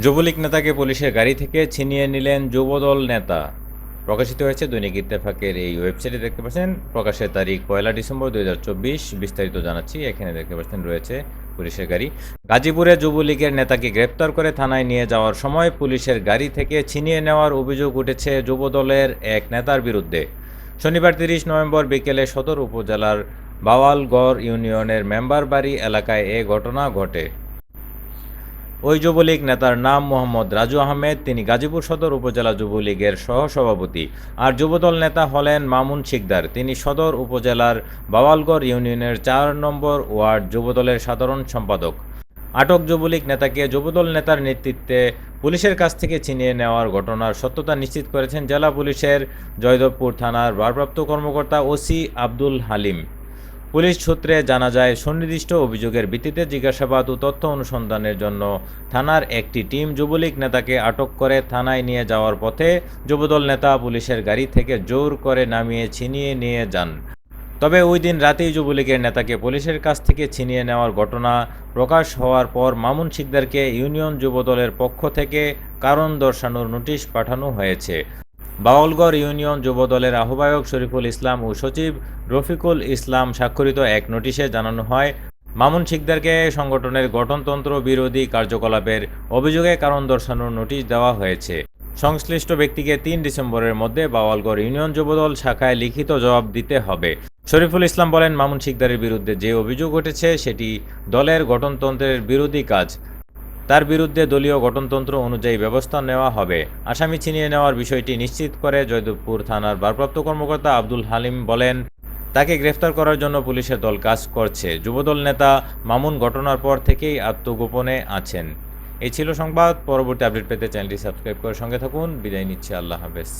যুবলীগ নেতাকে পুলিশের গাড়ি থেকে ছিনিয়ে নিলেন যুবদল নেতা। প্রকাশিত হয়েছে দৈনিক ইত্তেফাকের এই ওয়েবসাইটে দেখতে পাচ্ছেন, প্রকাশের তারিখ পয়লা ডিসেম্বর দুই হাজার চব্বিশ, বিস্তারিত জানাচ্ছি। এখানে দেখতে পাচ্ছেন, রয়েছে পুলিশের গাড়ি। গাজীপুরে যুবলীগের নেতাকে গ্রেপ্তার করে থানায় নিয়ে যাওয়ার সময় পুলিশের গাড়ি থেকে ছিনিয়ে নেওয়ার অভিযোগ উঠেছে যুবদলের এক নেতার বিরুদ্ধে। শনিবার তিরিশ নভেম্বর বিকেলে সদর উপজেলার বাওয়ালগড় ইউনিয়নের মেম্বার বাড়ি এলাকায় এ ঘটনা ঘটে। ওই যুবলীগ নেতার নাম মোহাম্মদ রাজু আহমেদ, তিনি গাজীপুর সদর উপজেলা যুবলীগের সহসভাপতি। আর যুবদল নেতা হলেন মামুন শিকদার, তিনি সদর উপজেলার বাওয়ালগড় ইউনিয়নের চার নম্বর ওয়ার্ড যুবদলের সাধারণ সম্পাদক। আটক যুবলীগ নেতাকে যুবদল নেতার নেতৃত্বে পুলিশের কাছ থেকে ছিনিয়ে নেওয়ার ঘটনার সত্যতা নিশ্চিত করেছেন জেলা পুলিশের জয়দেবপুর থানার ভারপ্রাপ্ত কর্মকর্তা ওসি আব্দুল হালিম। পুলিশ সূত্রে জানা যায়, সুনির্দিষ্ট অভিযোগের ভিত্তিতে জিজ্ঞাসাবাদ ও তথ্য অনুসন্ধানের জন্য থানার একটি টিম যুবলীগ নেতাকে আটক করে থানায় নিয়ে যাওয়ার পথে যুবদল নেতা পুলিশের গাড়ি থেকে জোর করে নামিয়ে ছিনিয়ে নিয়ে যান। তবে ওই দিন রাতেই যুবলীগের নেতাকে পুলিশের কাছ থেকে ছিনিয়ে নেওয়ার ঘটনা প্রকাশ হওয়ার পর মামুন শিকদারকে ইউনিয়ন যুবদলের পক্ষ থেকে কারণ দর্শানোর নোটিশ পাঠানো হয়েছে। বাউলগড় ইউনিয়ন যুবদলের আহ্বায়ক শরীফুল ইসলাম ও সচিব রফিকুল ইসলাম স্বাক্ষরিত এক নোটিশে জানানো হয়, মামুন শিকদারকে সংগঠনের গঠনতন্ত্র বিরোধী কার্যকলাপের অভিযোগে কারণ দর্শানোর নোটিশ দেওয়া হয়েছে। সংশ্লিষ্ট ব্যক্তিকে তিন ডিসেম্বরের মধ্যে বাওয়ালগড় ইউনিয়ন যুবদল শাখায় লিখিত জবাব দিতে হবে। শরীফুল ইসলাম বলেন, মামুন শিকদারের বিরুদ্ধে যে অভিযোগ উঠেছে সেটি দলের গঠনতন্ত্রের বিরোধী কাজ। তার বিরুদ্ধে দলীয় গঠনতন্ত্র অনুযায়ী ব্যবস্থা নেওয়া হবে। আসামি ছিনিয়ে নেওয়ার বিষয়টি নিশ্চিত করে জয়দেবপুর থানার ভারপ্রাপ্ত কর্মকর্তা আব্দুল হালিম বলেন, তাকে গ্রেফতার করার জন্য পুলিশের দল কাজ করছে। যুবদল নেতা মামুন ঘটনার পর থেকেই আত্মগোপনে আছেন। এই ছিল সংবাদ। পরবর্তী আপডেট পেতে চ্যানেলটি সাবস্ক্রাইব করে সঙ্গে থাকুন। বিদায় নিচ্ছে। আল্লাহ হাফেজ।